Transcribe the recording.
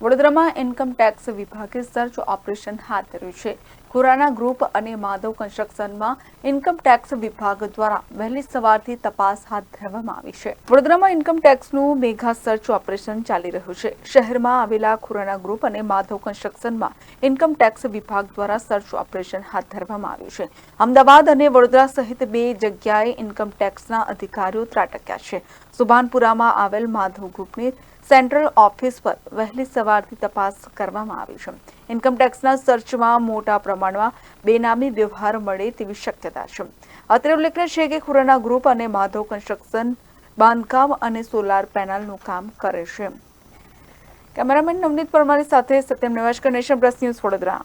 વડોદરામાં income tax વિભાગે search operation હાથ ધર્યું છે. ખુરાના ગ્રુપ અને માધવ કન્સ્ટ્રક્શનમાં ઇન્કમ ટેક્સ વિભાગ દ્વારા વહેલી સવારથી તપાસ હાથ ધરવામાં આવી છે. વડોદરામાં ઇન્કમ ટેક્સનું મેઘા સર્ચ ઓપરેશન ચાલી રહ્યું છે. શહેરમાં આવેલા ખુરાના ગ્રુપ અને માધવ કન્સ્ટ્રક્શનમાં ઇન્કમ ટેક્સ વિભાગ દ્વારા સર્ચ ઓપરેશન હાથ ધરવામાં આવ્યું છે. અમદાવાદ અને વડોદરા સહિત બે જગ્યાએ ઇન્કમ ટેક્સના અધિકારીઓ ત્રાટક્યા છે. સુભાનપુરામાં આવેલ માધવ ગ્રુપની સેન્ટ્રલ ઓફિસ પર વહેલી સવારથી તપાસ કરવામાં આવી છે. ઇન્કમ ટેક્સના સર્ચમાં મોટા પ્રમાણમાં બેનામી વ્યવહાર મળે તેવી શક્યતા છે. અત્રે ઉલ્લેખનીય છે કે ખુરાના ગ્રુપ અને માધવ કન્સ્ટ્રક્શન, બાંધકામ અને સોલાર પેનલનું કામ કરે છે. કેમેરામેન નવનીત પરમારી સાથે સત્યમ નેવાશકર નેશન પ્લસ ન્યૂઝ વડોદરા.